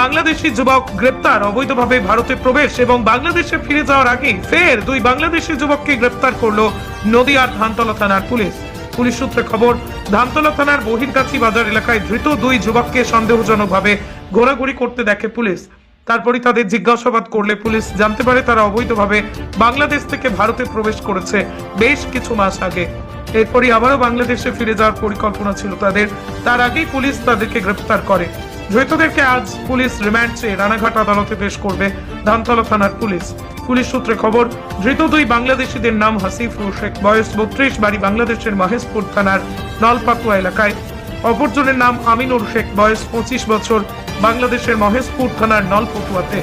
বাংলাদেশি যুবক গ্রেপ্তার, অবৈধভাবে ভারতে প্রবেশ এবং বাংলাদেশে ফিরে যাওয়ার আগে ফের দুই বাংলাদেশি যুবককে গ্রেপ্তার করল নদিয়ার ধানতলা থানার পুলিশ। পুলিশ সূত্রে খবর, ধানতলা থানার বহিরগাছি বাজার এলাকায় ধৃত দুই যুবককে সন্দেহজনকভাবে ঘোরাঘুরি করতে দেখে পুলিশ। তারপরই তাদের জিজ্ঞাসাবাদ করলে পুলিশ জানতে পারে তারা অবৈধভাবে বাংলাদেশ থেকে ভারতে প্রবেশ করেছে বেশ কিছু মাস আগে। এরপরই আবারও বাংলাদেশে ফিরে যাওয়ার পরিকল্পনা ছিল তাদের। তার আগেই পুলিশ তাদেরকে গ্রেপ্তার করে। ধৃতদেরকে আজ পুলিশ রিমান্ড চেয়ে রানাঘাট আদালতে পেশ করবে ধানতলা থানার পুলিশ। পুলিশ সূত্রে খবর, ধৃত দুই বাংলাদেশিদের নাম হাসিফুর শেখ, বয়স বত্রিশ, বাড়ি বাংলাদেশের মাহেশপুর থানার নলপাকুয়া এলাকায়। অপরজনের নাম আমিনুর শেখ, বয়স পঁচিশ বছর, বাংলাদেশের মহেশপুর থানার নলপটুয়াতে।